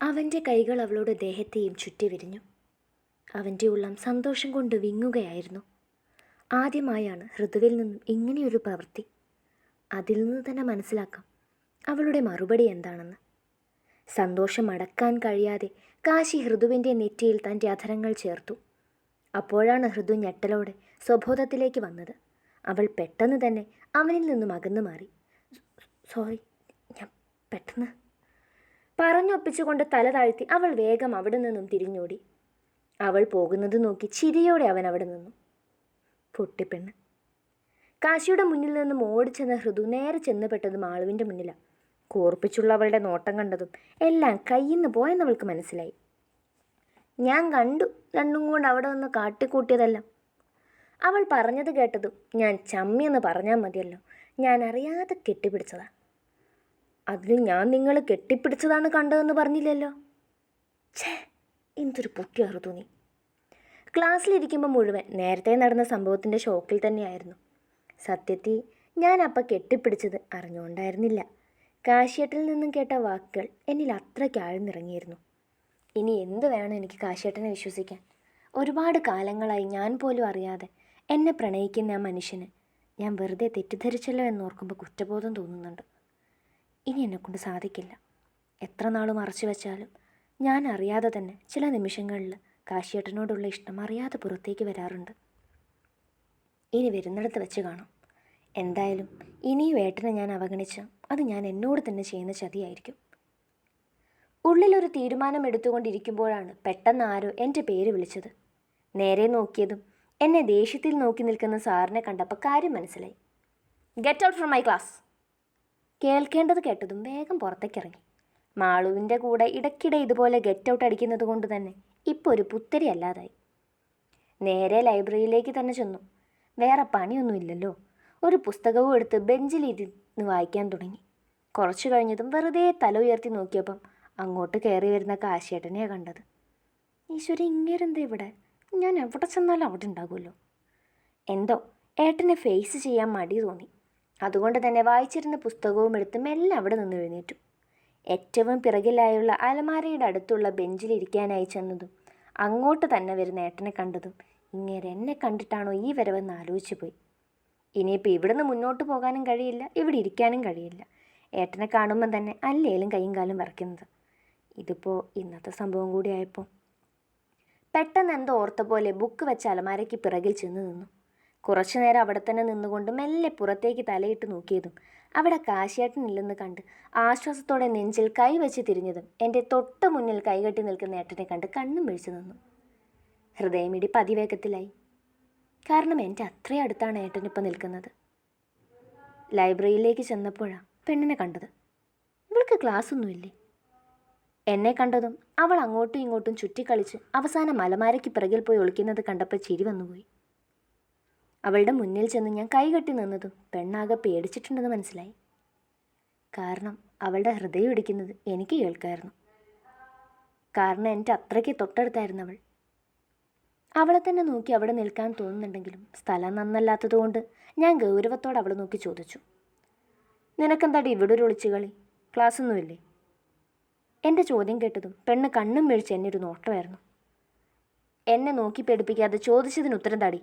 അവന്റെ കൈകൾ അവളുടെ ദേഹത്തെയും ചുറ്റി വിരിഞ്ഞു. അവന്റെ ഉള്ളം സന്തോഷം കൊണ്ട് വിങ്ങുകയായിരുന്നു. ആദ്യമായാണ് ഋതുവിൽ നിന്നും ഇങ്ങനെയൊരു പ്രവൃത്തി. അതിൽ നിന്ന് തന്നെ മനസ്സിലാക്കാം അവളുടെ മറുപടി എന്താണെന്ന്. സന്തോഷം അടക്കാൻ കഴിയാതെ കാശി ഹൃദുവിന്റെ നെറ്റിയിൽ തന്റെ അധരങ്ങൾ ചേർത്തു. അപ്പോഴാണ് ഹൃദു ഞെട്ടലോടെ സ്വബോധത്തിലേക്ക് വന്നത്. അവൾ പെട്ടെന്ന് തന്നെ അവനിൽ നിന്നും അകന്നു മാറി. സോറി ഞാൻ പെട്ടെന്ന് പറഞ്ഞൊപ്പിച്ചുകൊണ്ട് തല താഴ്ത്തി അവൾ വേഗം അവിടെ നിന്നും തിരിഞ്ഞോടി. അവൾ പോകുന്നത് നോക്കി ചിരിയോടെ അവൻ അവിടെ നിന്നു. പൊട്ടിപ്പെണ്ണ് കാശിയുടെ മുന്നിൽ നിന്നും ഓടിച്ചെന്ന ഹൃദു നേരെ ചെന്നുപെട്ടതും ആളുവിന്റെ മുന്നിലാണ് കൂർപ്പിച്ചുള്ള അവളുടെ നോട്ടം കണ്ടതും എല്ലാം കയ്യിന്ന് പോയെന്ന് അവൾക്ക് മനസ്സിലായി. ഞാൻ കണ്ടു രണ്ടും കൊണ്ട് അവിടെ നിന്ന് കാട്ടിക്കൂട്ടിയതെല്ലാം. അവൾ പറഞ്ഞത് കേട്ടതും ഞാൻ ചമ്മിയെന്ന് പറഞ്ഞാൽ മതിയല്ലോ. ഞാൻ അറിയാതെ കെട്ടിപ്പിടിച്ചതാ. അതിന് ഞാൻ നിങ്ങൾ കെട്ടിപ്പിടിച്ചതാണ് കണ്ടതെന്ന് പറഞ്ഞില്ലല്ലോ. ഛേ എന്തൊരു പൊട്ടിയാറു തോന്നി. ക്ലാസ്സിലിരിക്കുമ്പോൾ മുഴുവൻ നേരത്തെ നടന്ന സംഭവത്തിന്റെ ഷോക്കിൽ തന്നെയായിരുന്നു. സത്യത്തിൽ ഞാൻ അപ്പം കെട്ടിപ്പിടിച്ചത് അറിഞ്ഞുകൊണ്ടായിരുന്നില്ല. കാശിയേട്ടിൽ നിന്നും കേട്ട വാക്കുകൾ എന്നിൽ അത്രയ്ക്ക് ആഴ്ന്നിറങ്ങിയിരുന്നു. ഇനി എന്ത് വേണം എനിക്ക് കാശിയേട്ടനെ വിശ്വസിക്കാൻ? ഒരുപാട് കാലങ്ങളായി ഞാൻ പോലും അറിയാതെ എന്നെ പ്രണയിക്കുന്ന ആ മനുഷ്യന് ഞാൻ വെറുതെ തെറ്റിദ്ധരിച്ചല്ലോ എന്നോർക്കുമ്പോൾ കുറ്റബോധം തോന്നുന്നുണ്ട്. ഇനി എന്നെക്കൊണ്ട് സാധിക്കില്ല. എത്ര നാളും മറച്ചു വെച്ചാലും ഞാൻ അറിയാതെ തന്നെ ചില നിമിഷങ്ങളിൽ കാശിയേട്ടനോടുള്ള ഇഷ്ടം അറിയാതെ പുറത്തേക്ക് വരാറുണ്ട്. ഇനി വരുന്നിടത്ത് വെച്ച് കാണാം. എന്തായാലും ഇനിയും ഏട്ടനെ ഞാൻ അവഗണിച്ച അത് ഞാൻ എന്നോട് തന്നെ ചെയ്യുന്ന ചതിയായിരിക്കും. ഉള്ളിലൊരു തീരുമാനം എടുത്തുകൊണ്ടിരിക്കുമ്പോഴാണ് പെട്ടെന്ന് ആരോ എന്റെ പേര് വിളിച്ചത്. നേരെ നോക്കിയതും എന്നെ ദേഷ്യത്തിൽ നോക്കി നിൽക്കുന്ന സാറിനെ കണ്ടപ്പോൾ കാര്യം മനസ്സിലായി. Get out from my class കേൾക്കേണ്ടത് കേട്ടതും വേഗം പുറത്തേക്കിറങ്ങി. മാളുവിന്റെ കൂടെ ഇടയ്ക്കിടെ ഇതുപോലെ ഗെറ്റ് ഔട്ട് അടിക്കുന്നത് കൊണ്ട് തന്നെ ഇപ്പോൾ ഒരു പുത്തരി അല്ലാതായി. നേരെ ലൈബ്രറിയിലേക്ക് തന്നെ ചെന്നു. വേറെ പണിയൊന്നുമില്ലല്ലോ ഒരു പുസ്തകവും എടുത്ത് ബെഞ്ചിലിരുന്ന് വായിക്കാൻ തുടങ്ങി. കുറച്ചു കഴിഞ്ഞതും വെറുതെ തല ഉയർത്തി നോക്കിയപ്പം അങ്ങോട്ട് കയറി വരുന്ന കാശിയേട്ടനെയാണ് കണ്ടത്. ഈശ്വര ഇങ്ങേരെന്താ ഇവിടെ? ഞാൻ എവിടെ ചെന്നാലും അവിടെ ഉണ്ടാകുമല്ലോ. എന്തോ ഏട്ടനെ ഫേസ് ചെയ്യാൻ മടി തോന്നി. അതുകൊണ്ട് തന്നെ വായിച്ചിരുന്ന പുസ്തകവും എടുത്ത് മെല്ലെ അവിടെ നിന്ന് എഴുന്നേറ്റു. ഏറ്റവും പിറകിലായുള്ള അലമാരയുടെ അടുത്തുള്ള ബെഞ്ചിലിരിക്കാനായി ചെന്നതും അങ്ങോട്ട് തന്നെ വരുന്ന ഏട്ടനെ കണ്ടതും ഇങ്ങേരെ എന്നെ കണ്ടിട്ടാണോ ഈ വരവെന്ന് ആലോചിച്ചു പോയി. ഇനിയിപ്പോൾ ഇവിടുന്ന് മുന്നോട്ട് പോകാനും കഴിയില്ല ഇവിടെ ഇരിക്കാനും കഴിയില്ല. ഏട്ടനെ കാണുമ്പം തന്നെ അല്ലേലും കൈയും കാലും വിറയ്ക്കുന്നത്. ഇതിപ്പോൾ ഇന്നത്തെ സംഭവം കൂടി ആയപ്പോൾ പെട്ടെന്ന് എന്തോ ഓർത്ത പോലെ ബുക്ക് വെച്ച അലമാരയ്ക്ക് പിറകിൽ ചെന്ന് നിന്നു. കുറച്ചു നേരം അവിടെ തന്നെ നിന്നുകൊണ്ട് മെല്ലെ പുറത്തേക്ക് തലയിട്ട് നോക്കിയതും അവിടെ കാശിയേട്ടനില്ലെന്ന് കണ്ട് ആശ്വാസത്തോടെ നെഞ്ചിൽ കൈ കൈവച്ച് തിരിഞ്ഞതും എന്റെ തൊട്ട് മുന്നിൽ കൈകെട്ടി നിൽക്കുന്ന ഏട്ടനെ കണ്ട് കണ്ണും വിഴിച്ചു നിന്നു. ഹൃദയമിടി പതിവേഗത്തിലായി. കാരണം എന്റെ അത്രയും അടുത്താണ് ഏട്ടനിപ്പോൾ നിൽക്കുന്നത്. ലൈബ്രറിയിലേക്ക് ചെന്നപ്പോഴാണ് പെണ്ണിനെ കണ്ടത്. ഇവൾക്ക് ക്ലാസ് ഒന്നുമില്ലേ എന്നെ കണ്ടതും അവൾ അങ്ങോട്ടും ഇങ്ങോട്ടും ചുറ്റിക്കളിച്ച് അവസാനം മലമാരയ്ക്ക് പിറകിൽ പോയി ഒളിക്കുന്നത് കണ്ടപ്പോൾ ചിരി വന്നുപോയി. അവളുടെ മുന്നിൽ ചെന്ന് ഞാൻ കൈകെട്ടി നിന്നതും പെണ്ണാകെ പേടിച്ചിട്ടുണ്ടെന്ന് മനസ്സിലായി. കാരണം അവളുടെ ഹൃദയം ഇടിക്കുന്നത് എനിക്ക് കേൾക്കായിരുന്നു. കാരണം എന്റെ അത്രയ്ക്ക് തൊട്ടടുത്തായിരുന്നു അവൾ. അവളെ തന്നെ നോക്കി അവിടെ നിൽക്കാൻ തോന്നുന്നുണ്ടെങ്കിലും സ്ഥലം നന്നല്ലാത്തതുകൊണ്ട് ഞാൻ ഗൗരവത്തോടെ അവളെ നോക്കി ചോദിച്ചു. നിനക്കെന്താടി ഇവിടെ ഒരു ഒളിച്ചുകളി ക്ലാസ്സൊന്നുമില്ലേ? എന്റെ ചോദ്യം കേട്ടതും പെണ്ണ് കണ്ണും മേഴിച്ച് എന്നെ ഒരു നോട്ടമായിരുന്നു. എന്നെ നോക്കി പേടിപ്പിക്കാതെ ചോദിച്ചതിന് ഉത്തരം താടി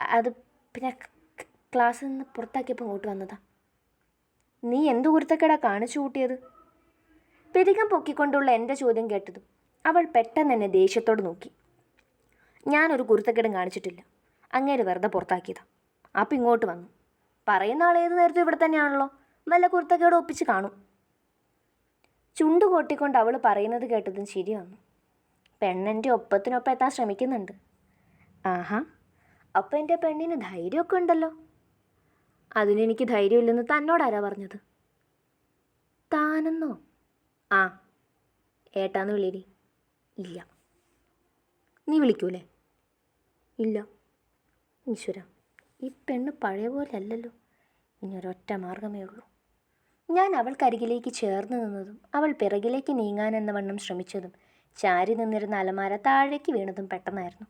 അത് പിന്നെ ക്ലാസ്സിൽ നിന്ന് പുറത്താക്കിയപ്പോൾ ഇങ്ങോട്ട് വന്നതാ. നീ എന്ത് കുരുത്തക്കേടാ കാണിച്ചു കൂട്ടിയത്? പെരികം പൊക്കിക്കൊണ്ടുള്ള എന്റെ ചോദ്യം കേട്ടതും അവൾ പെട്ടെന്ന് എന്നെ ദേഷ്യത്തോട് നോക്കി. ഞാനൊരു കുരുത്തക്കേടും കാണിച്ചിട്ടില്ല. അങ്ങേര് വെറുതെ പുറത്താക്കിയതാ. അപ്പം ഇങ്ങോട്ട് വന്നു. പറയുന്ന ആൾ ഏത് നേരത്തും ഇവിടെ തന്നെയാണല്ലോ. വല്ല കുരുത്തക്കേട് ഒപ്പിച്ച് കാണും. ചുണ്ട് കൊട്ടിക്കൊണ്ട് അവൾ പറയുന്നത് കേട്ടതും ശരി വന്നു. പെണ്ണിന്റെ ഒപ്പത്തിനൊപ്പം എത്താൻ ശ്രമിക്കുന്നുണ്ട്. ആഹാ. അപ്പം എന്റെ പെണ്ണിന് ധൈര്യമൊക്കെ ഉണ്ടല്ലോ. അതിനെനിക്ക് ധൈര്യമില്ലെന്ന് തന്നോടാരാ പറഞ്ഞത്? താനെന്നോ? ആ ഏട്ടാന്ന് വിളിയടി ഇല്ല. നീ വിളിക്കൂലേ? ഇല്ല. ഈശ്വര ഈ പെണ്ണ് പഴയ പോലെ അല്ലല്ലോ ഇനി ഒരൊറ്റ മാർഗമേ ഉള്ളൂ. ഞാൻ അവൾക്കരികിലേക്ക് ചേർന്ന് നിന്നതും അവൾ പിറകിലേക്ക് നീങ്ങാൻ എന്ന വണ്ണം ശ്രമിച്ചതും ചാരി നിന്നിരുന്ന അലമാര താഴേക്ക് വീണതും പെട്ടെന്നായിരുന്നു.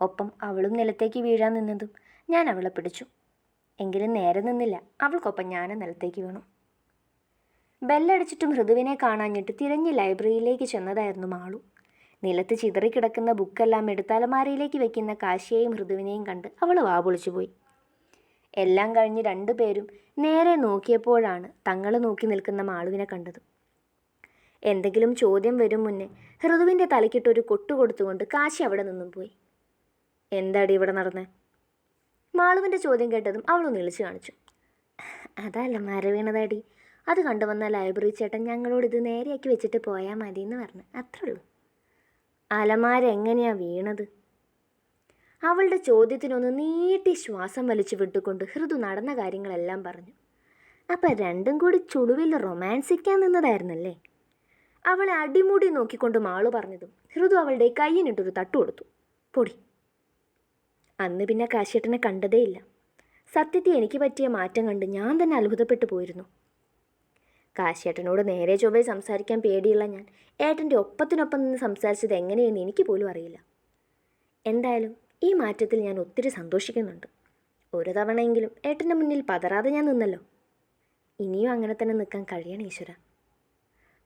ഒപ്പം അവളും നിലത്തേക്ക് വീഴാൻ നിന്നതും ഞാൻ അവളെ പിടിച്ചു. എങ്കിലും നേരെ നിന്നില്ല. അവൾക്കൊപ്പം ഞാനും നിലത്തേക്ക് വീണു. ബെല്ലടിച്ചിട്ടും ഹൃദുവിനെ കാണാഞ്ഞിട്ട് തിരഞ്ഞ് ലൈബ്രറിയിലേക്ക് ചെന്നതായിരുന്നു മാളു. നിലത്ത് ചിതറിക്കിടക്കുന്ന ബുക്കെല്ലാം എടുത്താലമാരയിലേക്ക് വെക്കുന്ന കാശിയെയും മൃദുവിനെയും കണ്ട് അവൾ വാപൊളിച്ചു പോയി. എല്ലാം കഴിഞ്ഞ് രണ്ടുപേരും നേരെ നോക്കിയപ്പോഴാണ് തങ്ങൾ നോക്കി നിൽക്കുന്ന മാളുവിനെ കണ്ടത്. എന്തെങ്കിലും ചോദ്യം വരും മുന്നേ ഹൃദുവിന്റെ തലക്കിട്ടൊരു കൊട്ടു കൊടുത്തുകൊണ്ട് കാശി അവിടെ നിന്നും പോയി. എന്താടി ഇവിടെ നടന്നേ? മാളുവിന്റെ ചോദ്യം കേട്ടതും അവളൊന്ന് ഇളിച്ചു കാണിച്ചു. അതല്ല മരവീണതാടി അത് കണ്ടുവന്ന ലൈബ്രറി ചേട്ടൻ ഞങ്ങളോട് ഇത് നേരെയാക്കി വെച്ചിട്ട് പോയാൽ മതി എന്ന് പറഞ്ഞു. അത്രേ ഉള്ളൂ. അലമാരെങ്ങനെയാ വീണത്? അവളുടെ ചോദ്യത്തിനൊന്ന് നീട്ടി ശ്വാസം വലിച്ചു വിട്ടുകൊണ്ട് ഹൃദു നടന്ന കാര്യങ്ങളെല്ലാം പറഞ്ഞു. അപ്പം രണ്ടും കൂടി ചുളുവിൽ റൊമാൻസിക്കാൻ നിന്നതായിരുന്നല്ലേ? അവളെ അടിമുടി നോക്കിക്കൊണ്ട് മാളു പറഞ്ഞതും ഹൃദു അവളുടെ കയ്യിനിട്ടൊരു തട്ടു കൊടുത്തു. പൊടി അന്ന് പിന്നെ കാശേട്ടനെ കണ്ടതേയില്ല സത്യത്തിൽ എനിക്ക് പറ്റിയ മാറ്റം കണ്ട് ഞാൻ തന്നെ അത്ഭുതപ്പെട്ടു പോയിരുന്നു. കാശേട്ടനോട് നേരെ ചൊവ്വേ സംസാരിക്കാൻ പേടിയുള്ള ഞാൻ ഏട്ടന്റെ ഒപ്പത്തിനൊപ്പം നിന്ന് സംസാരിച്ചത് എങ്ങനെയെന്ന് എനിക്ക് പോലും അറിയില്ല. എന്തായാലും ഈ മാറ്റത്തിൽ ഞാൻ ഒത്തിരി സന്തോഷിക്കുന്നുണ്ട്. ഒരു തവണയെങ്കിലും ഏട്ടന്റെ മുന്നിൽ പതറാതെ ഞാൻ നിന്നല്ലോ. ഇനിയും അങ്ങനെ തന്നെ നിൽക്കാൻ കഴിയണം ഈശ്വര.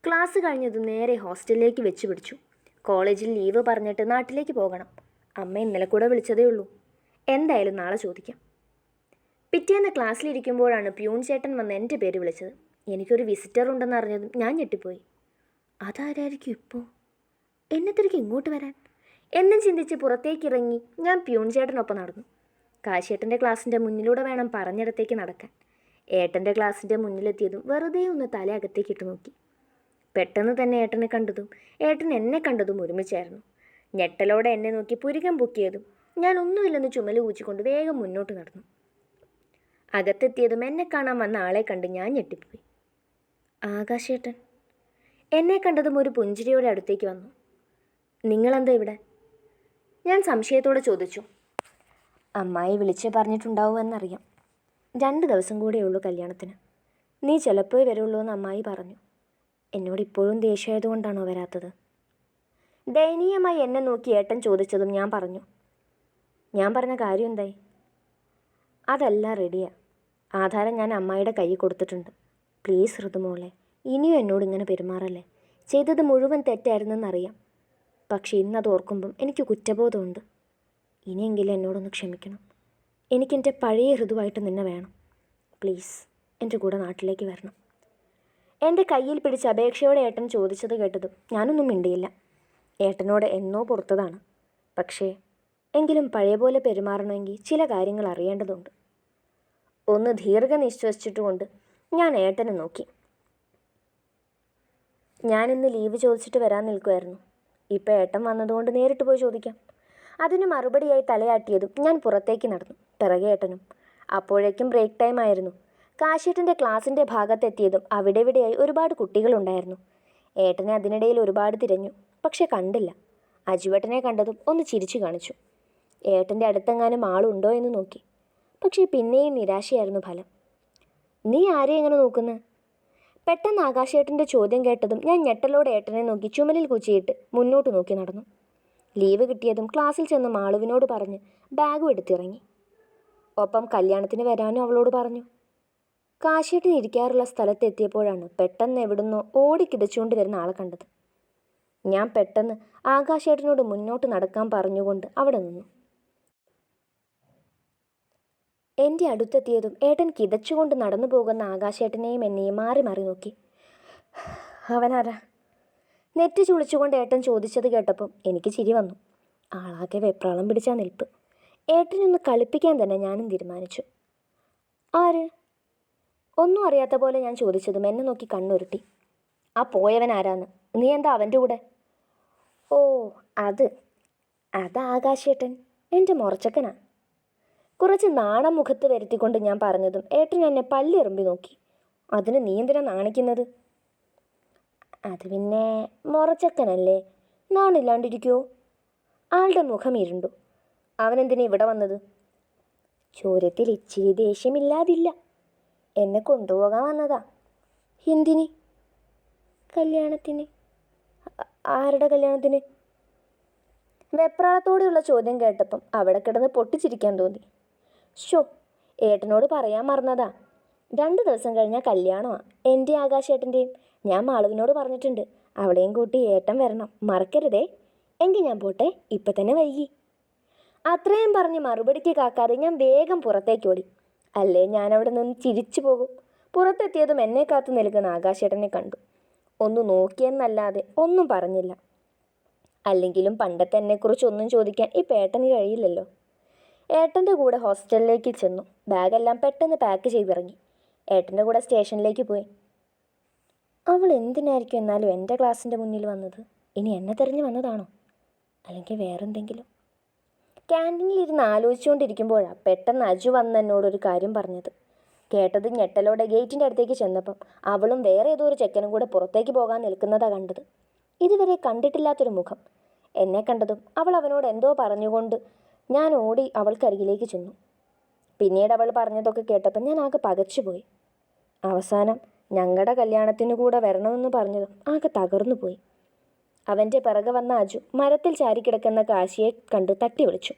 ക്ലാസ് കഴിഞ്ഞത് നേരെ ഹോസ്റ്റലിലേക്ക് വെച്ച് പിടിച്ചു. കോളേജിൽ ലീവ് പറഞ്ഞിട്ട് നാട്ടിലേക്ക് പോകണം. അമ്മ ഇന്നലെ കൂടെ വിളിച്ചതേ ഉള്ളൂ. എന്തായാലും നാളെ ചോദിക്കാം. പിറ്റേന്ന് ക്ലാസ്സിലിരിക്കുമ്പോഴാണ് പ്യൂൺ ചേട്ടൻ വന്ന് എന്റെ പേര് വിളിച്ചത്. എനിക്കൊരു വിസിറ്റർ ഉണ്ടെന്ന് അറിഞ്ഞതും ഞാൻ ഞെട്ടിപ്പോയി. അതാരായിരിക്കും ഇപ്പോൾ എന്നെ തിരികെ ഇങ്ങോട്ട് വരാൻ? എന്നും ചിന്തിച്ച് പുറത്തേക്ക് ഇറങ്ങി ഞാൻ പ്യൂൺ ചേട്ടനൊപ്പം നടന്നു. കാശേട്ടന്റെ ക്ലാസ്സിന്റെ മുന്നിലൂടെ വേണം പറഞ്ഞിടത്തേക്ക് നടക്കാൻ. ഏട്ടന്റെ ക്ലാസ്സിന്റെ മുന്നിലെത്തിയതും വെറുതെ ഒന്ന് തല ഇട്ട് നോക്കി. പെട്ടെന്ന് തന്നെ ഏട്ടനെ കണ്ടതും ഏട്ടൻ എന്നെ കണ്ടതും ഒരുമിച്ചായിരുന്നു. ഞെട്ടലോടെ എന്നെ നോക്കി പുരികം പൊക്കിയതും ഞാൻ ഒന്നുമില്ലെന്ന് ചുമൽ കൂച്ചിക്കൊണ്ട് വേഗം മുന്നോട്ട് നടന്നു. അകത്തെത്തിയതും എന്നെ കാണാൻ വന്ന ആളെ കണ്ട് ഞാൻ ഞെട്ടിപ്പോയി. ആകാശേട്ടൻ. എന്നെ കണ്ടതും ഒരു പുഞ്ചിരിയോടെ അടുത്തേക്ക് വന്നു. നിങ്ങളെന്താ ഇവിടെ? ഞാൻ സംശയത്തോടെ ചോദിച്ചു. അമ്മായി വിളിച്ച് പറഞ്ഞിട്ടുണ്ടാവുമെന്നറിയാം രണ്ട് ദിവസം കൂടെ ഉള്ളൂ കല്യാണത്തിന്. നീ ചിലപ്പോഴേ വരുള്ളൂ എന്ന് അമ്മായി പറഞ്ഞു. എന്നോട് ഇപ്പോഴും ദേഷ്യമായതുകൊണ്ടാണോ വരാത്തത്? ദയനീയമായി എന്നെ നോക്കി ഏട്ടൻ ചോദിച്ചതും ഞാൻ പറഞ്ഞു. ഞാൻ പറഞ്ഞ കാര്യം എന്തായി? അതെല്ലാം റെഡിയാ ആധാരം ഞാൻ അമ്മായിയുടെ കയ്യിൽ കൊടുത്തിട്ടുണ്ട്. പ്ലീസ് ഋതുമോളെ ഇനിയും എന്നോട് ഇങ്ങനെ പെരുമാറല്ലേ? ചെയ്തത് മുഴുവൻ തെറ്റായിരുന്നെന്നറിയാം. പക്ഷേ ഇന്നത് ഓർക്കുമ്പം എനിക്ക് കുറ്റബോധമുണ്ട്. ഇനിയെങ്കിലും എന്നോടൊന്ന് ക്ഷമിക്കണം. എനിക്കെന്റെ പഴയ ഋതുവായിട്ട് നിന്നെ വേണം. പ്ലീസ് എന്റെ കൂടെ നാട്ടിലേക്ക് വരണം. എന്റെ കയ്യിൽ പിടിച്ച് അപേക്ഷയോടെ ഏട്ടൻ ചോദിച്ചത് കേട്ടതും ഞാനൊന്നും മിണ്ടിയില്ല. ഏട്ടനോട് എന്നോ പുറത്തതാണ്. പക്ഷേ എങ്കിലും പഴയ പോലെ പെരുമാറണമെങ്കിൽ ചില കാര്യങ്ങൾ അറിയേണ്ടതുണ്ട്. ഒന്ന് ദീർഘ നിശ്വസിച്ചിട്ടുകൊണ്ട് ഞാൻ ഏട്ടനെ നോക്കി. ഞാൻ ഇന്ന് ലീവ് ചോദിച്ചിട്ട് വരാൻ നിൽക്കുമായിരുന്നു ഇപ്പം ഏട്ടൻ വന്നതുകൊണ്ട് നേരിട്ട് പോയി ചോദിക്കാം. അതിന് മറുപടിയായി തലയാട്ടിയതും ഞാൻ പുറത്തേക്ക് നടന്നു. പിറകെ ഏട്ടനും. അപ്പോഴേക്കും ബ്രേക്ക് ടൈം ആയിരുന്നു. കാശേട്ടന്റെ ക്ലാസിന്റെ ഭാഗത്തെത്തിയതും അവിടെ ഇവിടെയായി ഒരുപാട് കുട്ടികളുണ്ടായിരുന്നു. ഏട്ടനെ അതിനിടയിൽ ഒരുപാട് തിരഞ്ഞു. പക്ഷെ കണ്ടില്ല. അജുവേട്ടനെ കണ്ടതും ഒന്ന് ചിരിച്ചു കാണിച്ചു. ഏട്ടന്റെ അടുത്തെങ്ങാനും ആളുണ്ടോ എന്ന് നോക്കി. പക്ഷേ പിന്നെയും നിരാശയായിരുന്നു ഫലം. നീ ആരെ എങ്ങനെ നോക്കുന്നു? പെട്ടെന്ന് ആകാശേട്ടന്റെ ചോദ്യം കേട്ടതും ഞാൻ ഞെട്ടലോടെ ഏട്ടനെ നോക്കി ചുമലിൽ കുച്ചിയിട്ട് മുന്നോട്ട് നോക്കി നടന്നു. ലീവ് കിട്ടിയതും ക്ലാസ്സിൽ ചെന്ന് മാളുവിനോട് പറഞ്ഞ് ബാഗും എടുത്തിറങ്ങി. ഒപ്പം കല്യാണത്തിന് വരാനും അവളോട് പറഞ്ഞു. കാശേട്ടൻ ഇരിക്കാറുള്ള സ്ഥലത്തെത്തിയപ്പോഴാണ് പെട്ടെന്ന് എവിടുന്നോ ഓടിക്കിതച്ചുകൊണ്ട് വരുന്ന ആളെ കണ്ടത്. ഞാൻ പെട്ടെന്ന് ആകാശേട്ടനോട് മുന്നോട്ട് നടക്കാൻ പറഞ്ഞുകൊണ്ട് അവിടെ നിന്നു. എന്റെ അടുത്തെത്തിയതും ഏട്ടൻ കിതച്ചുകൊണ്ട് നടന്നു പോകുന്ന ആകാശേട്ടനെയും എന്നെയും മാറി മാറി നോക്കി. അവനാരാ? നെറ്റ് ചുളിച്ചുകൊണ്ട് ഏട്ടൻ ചോദിച്ചത് കേട്ടപ്പം എനിക്ക് ചിരി വന്നു. ആളാകെ വെപ്രാളം പിടിച്ചാ നിൽപ്പ്. ഏട്ടനൊന്ന് കളിപ്പിക്കാൻ തന്നെ ഞാനും തീരുമാനിച്ചു. ആര്? ഒന്നും അറിയാത്ത പോലെ ഞാൻ ചോദിച്ചതും എന്നെ നോക്കി കണ്ണുരുട്ടി. ആ പോയവൻ ആരാന്ന്? നീ എന്താ അവന്റെ കൂടെ? ഓ അത് അത് ആകാശേട്ടൻ. എന്റെ മുറച്ചക്കനാ. കുറച്ച് നാണം മുഖത്ത് വരുത്തിക്കൊണ്ട് ഞാൻ പറഞ്ഞതും ഏട്ടൻ എന്നെ പല്ലെറുമ്പി നോക്കി. അതിന് നീ എന്തിനാ നാണിക്കുന്നത്? അത് പിന്നെ മുറച്ചക്കനല്ലേ? നാണില്ലാണ്ടിരിക്കുമോ ആളുടെ മുഖം ഇരുണ്ടു. അവനെന്തിനാ ഇവിടെ വന്നത്? ചോരത്തിൽ ഇച്ചിരി ദേഷ്യമില്ലാതില്ല. എന്നെ കൊണ്ടുപോകാൻ വന്നതാ. എന്തിന്? കല്യാണത്തിന്. ആരുടെ കല്യാണത്തിന്? വെപ്രാളത്തോടെയുള്ള ചോദ്യം കേട്ടപ്പം അവിടെ കിടന്ന് പൊട്ടിച്ചിരിക്കാൻ തോന്നി. ഷോ ഏട്ടനോട് പറയാൻ മറന്നതാ. രണ്ട് ദിവസം കഴിഞ്ഞാൽ കല്യാണമാണ് എന്റെ ആകാശേട്ടന്റെയും. ഞാൻ മാളുവിനോട് പറഞ്ഞിട്ടുണ്ട് അവളെയും കൂട്ടി ഏട്ടൻ വരണം. മറക്കരുതേ. എങ്കിൽ ഞാൻ പോട്ടെ ഇപ്പം തന്നെ വൈകി. അത്രയും പറഞ്ഞ് മറുപടിക്ക് കാക്കാതെ ഞാൻ വേഗം പുറത്തേക്ക് ഓടി. അല്ലേ ഞാൻ അവിടെ നിന്ന് ചിരിച്ചു പോകും. പുറത്തെത്തിയതും എന്നെ കാത്തു നിൽക്കുന്ന ആകാശേട്ടനെ കണ്ടു. ഒന്ന് നോക്കിയെന്നല്ലാതെ ഒന്നും പറഞ്ഞില്ല. അല്ലെങ്കിലും പണ്ടത്തെ എന്നെക്കുറിച്ച് ഒന്നും ചോദിക്കാൻ ഈ പേട്ടന് കഴിയില്ലല്ലോ. ഏട്ടന്റെ കൂടെ ഹോസ്റ്റലിലേക്ക് ചെന്നു. ബാഗെല്ലാം പെട്ടെന്ന് പാക്ക് ചെയ്തിറങ്ങി. ഏട്ടന്റെ കൂടെ സ്റ്റേഷനിലേക്ക് പോയി. അവൾ എന്തിനായിരിക്കും എന്നാലും എന്റെ ക്ലാസ്സിന്റെ മുന്നിൽ വന്നത്? ഇനി എന്നെ തിരഞ്ഞു വന്നതാണോ? അല്ലെങ്കിൽ വേറെന്തെങ്കിലും? ക്യാന്റീനിൽ ഇരുന്ന് ആലോചിച്ചുകൊണ്ടിരിക്കുമ്പോഴാണ് പെട്ടെന്ന് അജു വന്ന് എന്നോടൊരു കാര്യം പറഞ്ഞത്. കേട്ടത് ഞെട്ടലോടെ ഗേറ്റിന്റെ അടുത്തേക്ക് ചെന്നപ്പം അവളും വേറെ ഏതോ ഒരു ചെക്കനും കൂടെ പുറത്തേക്ക് പോകാൻ നിൽക്കുന്നതാ കണ്ടത്. ഇതുവരെ കണ്ടിട്ടില്ലാത്തൊരു മുഖം. എന്നെ കണ്ടതും അവൾ അവനോട് എന്തോ പറഞ്ഞുകൊണ്ട് ഞാൻ ഓടി അവൾക്കരികിലേക്ക് ചെന്നു. പിന്നീട് അവൾ പറഞ്ഞതൊക്കെ കേട്ടപ്പോൾ ഞാൻ ആകെ പകച്ചുപോയി. അവസാനം ഞങ്ങളുടെ കല്യാണത്തിന് കൂടെ വരണമെന്ന് പറഞ്ഞതും ആകെ തകർന്നു പോയി. അവന്റെ പിറകെ വന്ന അജു മരത്തിൽ ചാരിക്കിടക്കുന്ന കാശിയെ കണ്ട് തട്ടി വിളിച്ചു.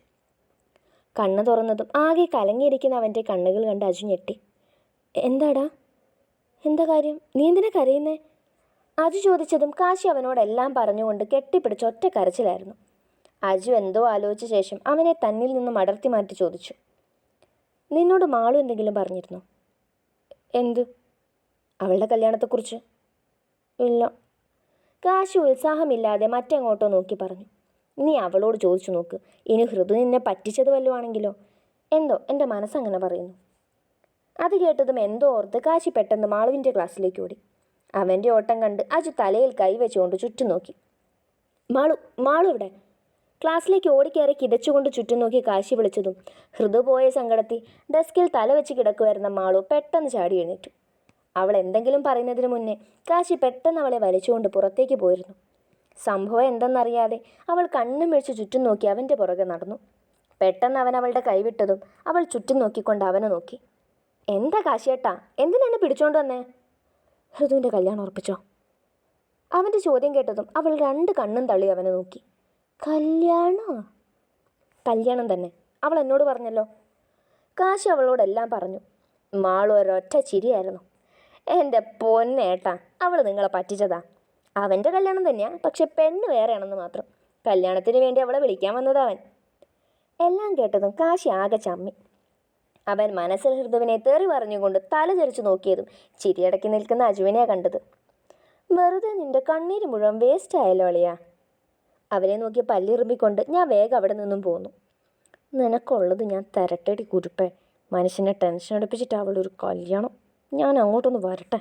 കണ്ണ് തുറന്നതും ആകെ കലങ്ങിയിരിക്കുന്ന അവന്റെ കണ്ണുകൾ കണ്ട് അജു ഞെട്ടി. എന്താടാ? എന്താ കാര്യം? നീ എന്തിനാ കരയുന്നേ? അജു ചോദിച്ചതും കാശി അവനോടെല്ലാം പറഞ്ഞുകൊണ്ട് കെട്ടിപ്പിടിച്ച് ഒറ്റ കരച്ചിലായിരുന്നു. അജു എന്തോ ആലോചിച്ച ശേഷം അവനെ തന്നിൽ നിന്നും അടർത്തി മാറ്റി ചോദിച്ചു. നിന്നോട് മാളു എന്തെങ്കിലും പറഞ്ഞിരുന്നോ? എന്ത്? അവളുടെ കല്യാണത്തെക്കുറിച്ച്? ഇല്ല. കാശി ഉത്സാഹമില്ലാതെ മറ്റെങ്ങോട്ടോ നോക്കി പറഞ്ഞു. നീ അവളോട് ചോദിച്ചു നോക്ക്. ഇനി ഹൃദു നിന്നെ പറ്റിച്ചത് വല്ലതുവാണെങ്കിലോ എന്തോ? എന്റെ മനസ്സങ്ങനെ പറയുന്നു. അത് കേട്ടതും എന്തോ ഓർത്ത് കാശി പെട്ടെന്ന് മാളുവിന്റെ ക്ലാസ്സിലേക്ക് ഓടി. അവന്റെ ഓട്ടം കണ്ട് അജു തലയിൽ കൈവച്ചുകൊണ്ട് ചുറ്റും നോക്കി. മാളു മാളു ഇവിടെ ക്ലാസ്സിലേക്ക് ഓടിക്കയറി കിതച്ചുകൊണ്ട് ചുറ്റും നോക്കി കാശി വിളിച്ചതും ഹൃദു പോയ സങ്കടത്തിൽ ഡെസ്കിൽ തല വെച്ച് കിടക്കുമായിരുന്ന മാളു പെട്ടെന്ന് ചാടി എഴുന്നേറ്റു അവൾ എന്തെങ്കിലും പറയുന്നതിന് മുന്നേ കാശി പെട്ടെന്ന് അവളെ വലിച്ചുകൊണ്ട് പുറത്തേക്ക് പോയിരുന്നു. സംഭവം എന്തെന്നറിയാതെ അവൾ കണ്ണും മിഴിച്ച് ചുറ്റും നോക്കി അവന്റെ പുറകെ നടന്നു. പെട്ടെന്ന് അവൻ അവളുടെ കൈവിട്ടതും അവൾ ചുറ്റും നോക്കിക്കൊണ്ട് അവനെ നോക്കി. എന്താ കാശിയേട്ടാ? എന്തിനെന്നെ പിടിച്ചോണ്ട് വന്നേ? ഹൃദുവിന്റെ കല്യാണം ഉറപ്പിച്ചോ? അവന്റെ ചോദ്യം കേട്ടതും അവൾ രണ്ട് കണ്ണും തള്ളി അവനെ നോക്കി. കല്യാണോ? കല്യാണം തന്നെ. അവൾ എന്നോട് പറഞ്ഞല്ലോ. കാശി അവളോടെല്ലാം പറഞ്ഞു. മാളു ഒരൊറ്റ ചിരിയായിരുന്നു. എന്റെ പൊന്നേട്ടാ അവൾ നിങ്ങളെ പറ്റിച്ചതാ. അവന്റെ കല്യാണം തന്നെയാ പക്ഷെ പെണ്ണ് വേറെയാണെന്ന് മാത്രം. കല്യാണത്തിന് വേണ്ടി അവളെ വിളിക്കാൻ വന്നതാ അവൻ. എല്ലാം കേട്ടതും കാശി ആകെ ചമ്മി. അവൻ മനസ്സിൽ ഹൃദവിനെ തെറി പറഞ്ഞുകൊണ്ട് തല ചരിച്ചു നോക്കിയതും ചിരിയടക്കി നിൽക്കുന്ന അജുവിനെയാണ് കണ്ടത്. വെറുതെ നിന്റെ കണ്ണീര് മുഴുവൻ വേസ്റ്റ് ആയല്ലോ അളിയാ. അവനെ നോക്കി പല്ലിറുമ്പിക്കൊണ്ട് ഞാൻ വേഗം അവിടെ നിന്നും പോന്നു. നിനക്കുള്ളത് ഞാൻ തരട്ടടി കുരുപ്പേ. മനുഷ്യനെ ടെൻഷൻ അടുപ്പിച്ചിട്ട് അവളൊരു കല്യാണം. ഞാൻ അങ്ങോട്ടൊന്ന് വരട്ടെ.